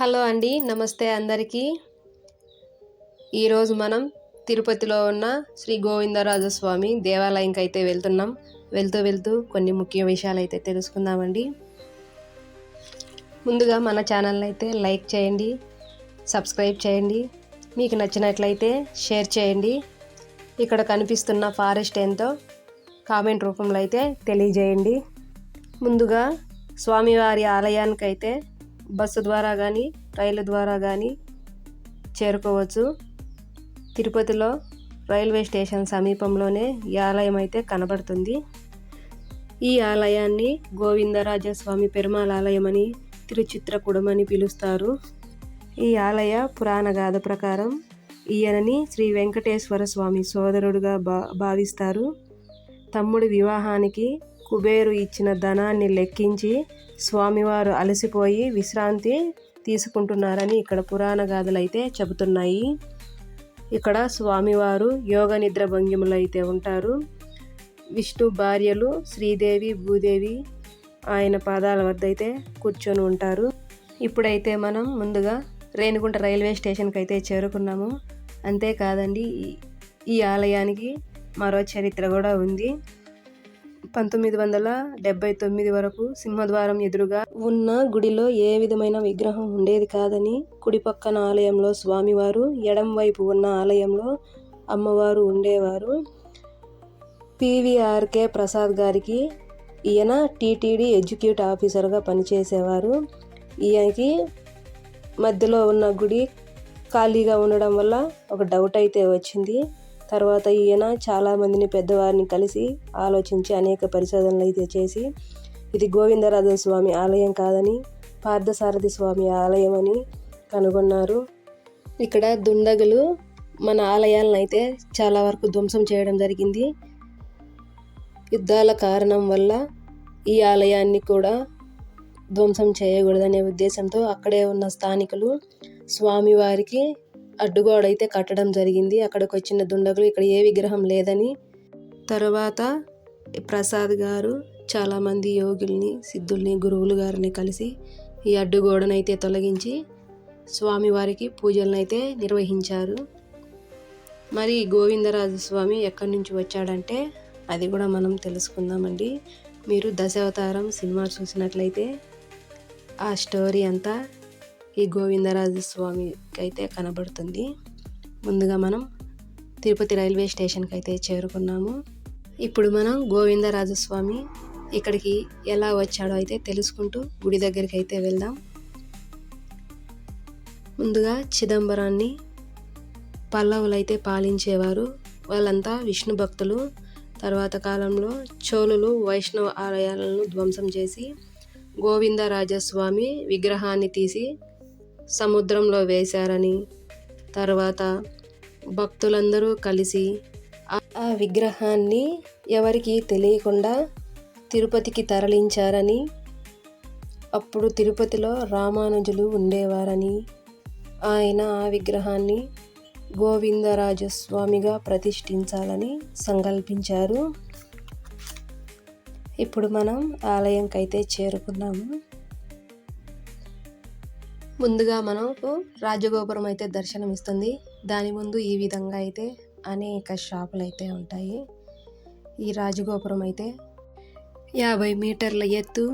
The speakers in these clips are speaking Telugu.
హలో అండి నమస్తే అందరికీ. ఈరోజు మనం తిరుపతిలో ఉన్న శ్రీ గోవిందరాజస్వామి దేవాలయంకి అయితే వెళ్తున్నాం. వెళ్తూ వెళ్తూ కొన్ని ముఖ్య విషయాలు అయితే తెలుసుకుందామండి. ముందుగా మన ఛానల్ని అయితే లైక్ చేయండి సబ్స్క్రైబ్ చేయండి మీకు నచ్చినట్లయితే షేర్ చేయండి. ఇక్కడ కనిపిస్తున్న ఫారెస్ట్ ఎంతో కామెంట్ రూపంలో అయితే తెలియజేయండి. ముందుగా స్వామివారి ఆలయానికి అయితే బస్సు ద్వారా కానీ రైలు ద్వారా కానీ చేరుకోవచ్చు. తిరుపతిలో రైల్వే స్టేషన్ సమీపంలోనే ఈ ఆలయం అయితే కనబడుతుంది. ఈ ఆలయాన్ని గోవిందరాజస్వామి పెరుమాళ ఆలయం అని తిరుచిత్రకూడం అని పిలుస్తారు. ఈ ఆలయ పురాణ గాథ ప్రకారం ఈయనని శ్రీ వెంకటేశ్వర స్వామి సోదరుడుగా భా భావిస్తారు. తమ్ముడి వివాహానికి కుబేరు ఇచ్చిన ధనాన్ని లెక్కించి స్వామివారు అలసిపోయి విశ్రాంతి తీసుకుంటున్నారని ఇక్కడ పురాణ గాథలు అయితే చెబుతున్నాయి. ఇక్కడ స్వామివారు యోగ నిద్ర భంగిములు అయితే ఉంటారు. విష్ణు భార్యలు శ్రీదేవి భూదేవి ఆయన పాదాల వద్ద అయితే కూర్చొని ఉంటారు. ఇప్పుడైతే మనం ముందుగా రేణిగుంట రైల్వే స్టేషన్కి అయితే చేరుకున్నాము. అంతేకాదండి ఈ- ఈ ఆలయానికి మరో చరిత్ర కూడా ఉంది. పంతొమ్మిది వందల డెబ్బై తొమ్మిది వరకు సింహద్వారం ఎదురుగా ఉన్న గుడిలో ఏ విధమైన విగ్రహం ఉండేది కాదని కుడి పక్కన ఆలయంలో స్వామివారు ఎడం వైపు ఉన్న ఆలయంలో అమ్మవారు ఉండేవారు. పివిఆర్కే ప్రసాద్ గారికి ఈయన టీటీడీ ఎగ్జిక్యూటివ్ ఆఫీసర్గా పనిచేసేవారు. ఈయనకి మధ్యలో ఉన్న గుడి ఖాళీగా ఉండడం వల్ల ఒక డౌట్ అయితే వచ్చింది. తర్వాత ఈయన చాలామందిని పెద్దవారిని కలిసి ఆలోచించి అనేక పరిశోధనలు అయితే చేసి ఇది గోవిందరాజ స్వామి ఆలయం కాదని పార్థసారథి స్వామి ఆలయం అని కనుగొన్నారు. ఇక్కడ దుండగులు మన ఆలయాలను అయితే చాలా వరకు ధ్వంసం చేయడం జరిగింది. యుద్ధాల కారణం వల్ల ఈ ఆలయాన్ని కూడా ధ్వంసం చేయకూడదనే ఉద్దేశంతో అక్కడే ఉన్న స్థానికులు స్వామివారికి అడ్డుగోడ అయితే కట్టడం జరిగింది. అక్కడికి వచ్చిన దుండగులు ఇక్కడ ఏ విగ్రహం లేదని. తర్వాత ప్రసాద్ గారు చాలామంది యోగుల్ని సిద్ధుల్ని గురువులు గారిని కలిసి ఈ అడ్డుగోడనైతే అయితే తొలగించి స్వామివారికి పూజలనైతే అయితే నిర్వహించారు. మరి గోవిందరాజు స్వామి ఎక్కడి నుంచి వచ్చాడంటే అది కూడా మనం తెలుసుకుందామండి. మీరు దశావతారం సినిమా చూసినట్లయితే ఆ స్టోరీ అంతా ఈ గోవిందరాజు స్వామికి అయితే కనబడుతుంది. ముందుగా మనం తిరుపతి రైల్వే స్టేషన్కి అయితే చేరుకున్నాము. ఇప్పుడు మనం గోవిందరాజు స్వామి ఇక్కడికి ఎలా వచ్చాడో అయితే తెలుసుకుంటూ గుడి దగ్గరికి అయితే వెళ్దాం. ముందుగా చిదంబరాన్ని పల్లవులు అయితే పాలించేవారు. వాళ్ళంతా విష్ణు భక్తులు. తర్వాత కాలంలో చోళులు వైష్ణవ ఆలయాలను ధ్వంసం చేసి గోవిందరాజస్వామి విగ్రహాన్ని తీసి సముద్రంలో వేశారని తర్వాత భక్తులందరూ కలిసి ఆ- విగ్రహాన్ని ఎవరికి తెలియకుండా తిరుపతికి తరలించారని అప్పుడు తిరుపతిలో రామానుజులు ఉండేవారని ఆయన ఆ విగ్రహాన్ని గోవిందరాజస్వామిగా ప్రతిష్ఠించాలని సంకల్పించారు. ఇప్పుడు మనం ఆలయంకైతే చేరుకున్నాము. ముందుగా మనకు రాజగోపురం అయితే దర్శనం ఇస్తుంది దాని ముందు ఈ విధంగా అయితే అనేక షాపులు అయితే ఉంటాయి. ఈ రాజగోపురం అయితే యాభై మీటర్ల ఎత్తు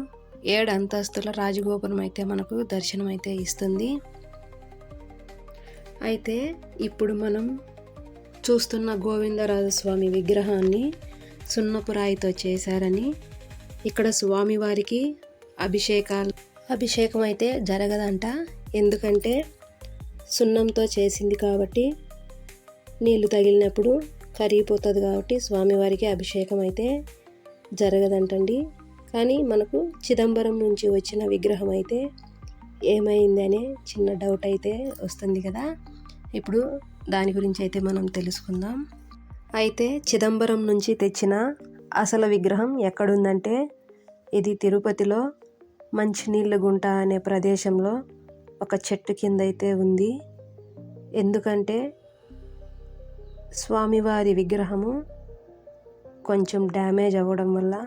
ఏడు అంతస్తుల రాజగోపురం అయితే మనకు దర్శనం అయితే ఇస్తుంది. అయితే ఇప్పుడు మనం చూస్తున్న గోవిందరాజస్వామి విగ్రహాన్ని సున్నపు రాయితో చేశారని ఇక్కడ స్వామివారికి అభిషేకాలు అభిషేకం అయితే జరగదంట. ఎందుకంటే సున్నంతో చేసింది కాబట్టి నీళ్ళు తగిలినప్పుడు కరిగిపోతుంది కాబట్టి స్వామివారికి అభిషేకం అయితే జరగదంటండి. కానీ మనకు చిదంబరం నుంచి వచ్చిన విగ్రహం అయితే ఏమైంది అనే చిన్న డౌట్ అయితే వస్తుంది కదా. ఇప్పుడు దాని గురించి అయితే మనం తెలుసుకుందాం. అయితే చిదంబరం నుంచి తెచ్చిన అసలు విగ్రహం ఎక్కడుందంటే ఇది తిరుపతిలో మంచినీళ్ళ గుంట అనే ప్రదేశంలో ఒక చెట్టు కింద అయితే ఉంది. ఎందుకంటే స్వామివారి విగ్రహము కొంచెం డ్యామేజ్ అవ్వడం వల్ల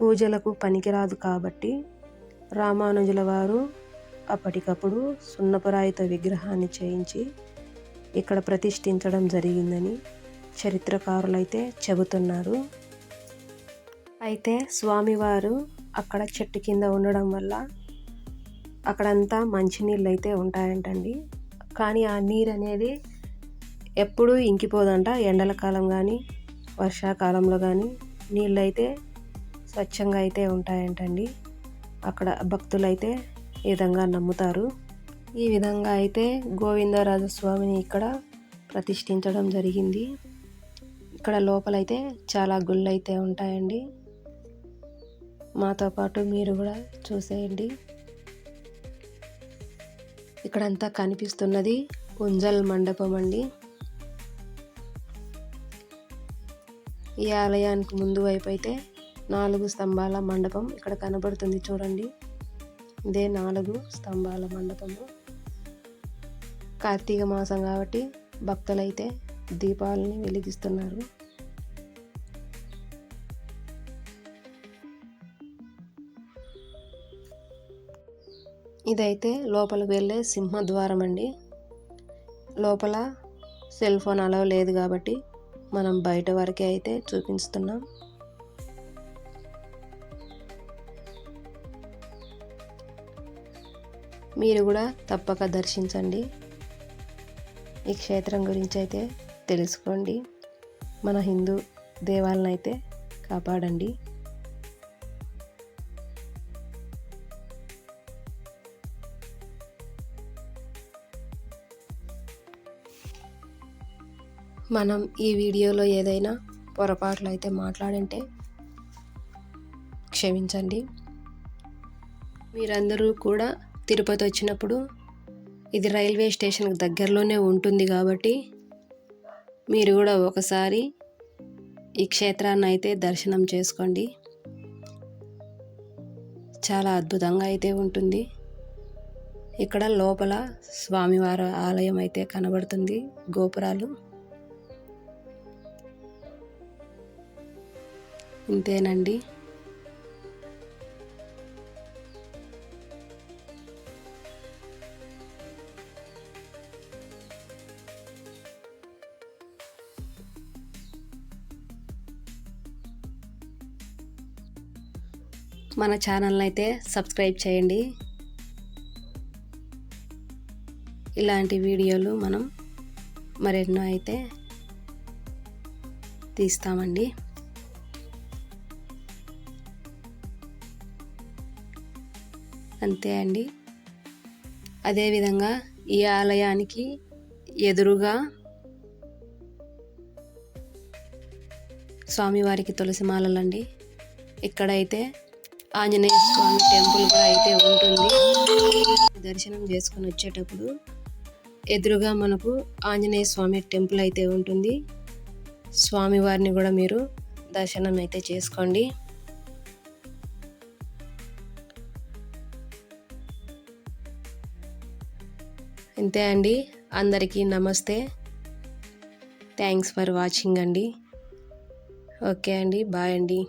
పూజలకు పనికిరాదు కాబట్టి రామానుజుల వారు అప్పటికప్పుడు సున్నపురాయితో విగ్రహాన్ని చేయించి ఇక్కడ ప్రతిష్ఠించడం జరిగిందని చరిత్రకారులైతే చెబుతున్నారు. అయితే స్వామివారు అక్కడ చెట్టు కింద ఉండడం వల్ల అక్కడంతా మంచినీళ్ళు అయితే ఉంటాయంటండి. కానీ ఆ నీరు అనేది ఎప్పుడూ ఇంకిపోదంట. ఎండల కాలం కానీ వర్షాకాలంలో కానీ నీళ్ళు అయితే స్వచ్ఛంగా అయితే ఉంటాయంటండి. అక్కడ భక్తులైతే ఈ విధంగా నమ్ముతారు. ఈ విధంగా అయితే గోవిందరాజస్వామిని ఇక్కడ ప్రతిష్ఠించడం జరిగింది. ఇక్కడ లోపలైతే చాలా గుళ్ళు అయితే ఉంటాయండి. మాతో పాటు మీరు కూడా చూసేయండి. ఇక్కడంతా కనిపిస్తున్నది ఉంజల్ మండపం అండి. ఈ ఆలయానికి ముందు వైపు అయితే నాలుగు స్తంభాల మండపం ఇక్కడ కనబడుతుంది చూడండి. ఇదే నాలుగు స్తంభాల మండపము. కార్తీక మాసం కాబట్టి భక్తులైతే దీపాలని వెలిగిస్తున్నారు. ఇదైతే లోపలికి వెళ్ళే సింహద్వారం అండి లోపల సెల్ ఫోన్ అలవ్ లేదు కాబట్టి మనం బయట వరకే అయితే చూపిస్తున్నాం. మీరు కూడా తప్పక దర్శించండి. ఈ క్షేత్రం గురించి అయితే తెలుసుకోండి. మన హిందూ దేవాలను అయితే కాపాడండి. మనం ఈ వీడియోలో ఏదైనా పొరపాట్లు అయితే మాట్లాడంటే క్షమించండి. మీరందరూ కూడా తిరుపతి వచ్చినప్పుడు ఇది రైల్వే స్టేషన్కి దగ్గరలోనే ఉంటుంది కాబట్టి మీరు కూడా ఒకసారి ఈ క్షేత్రాన్ని అయితే దర్శనం చేసుకోండి. చాలా అద్భుతంగా అయితే ఉంటుంది. ఇక్కడ లోపల స్వామివారి ఆలయం అయితే కనబడుతుంది. గోపురాలు. ఇంతేనండి మన ఛానల్ని అయితే సబ్స్క్రైబ్ చేయండి. ఇలాంటి వీడియోలు మనం మరెన్నో అయితే తీస్తామండి. అంతే అండి. అదేవిధంగా ఈ ఆలయానికి ఎదురుగా స్వామివారికి తులసి మాలలండి. ఇక్కడైతే ఆంజనేయ స్వామి టెంపుల్ కూడా అయితే ఉంటుంది దర్శనం చేసుకొని వచ్చేటప్పుడు ఎదురుగా మనకు ఆంజనేయ స్వామి టెంపుల్ అయితే ఉంటుంది. స్వామివారిని కూడా మీరు దర్శనం అయితే చేసుకోండి. అంతే అండి. అందరికీ నమస్తే. థ్యాంక్స్ ఫర్ వాచింగ్ అండి. ఓకే అండి. బాయ్ అండి.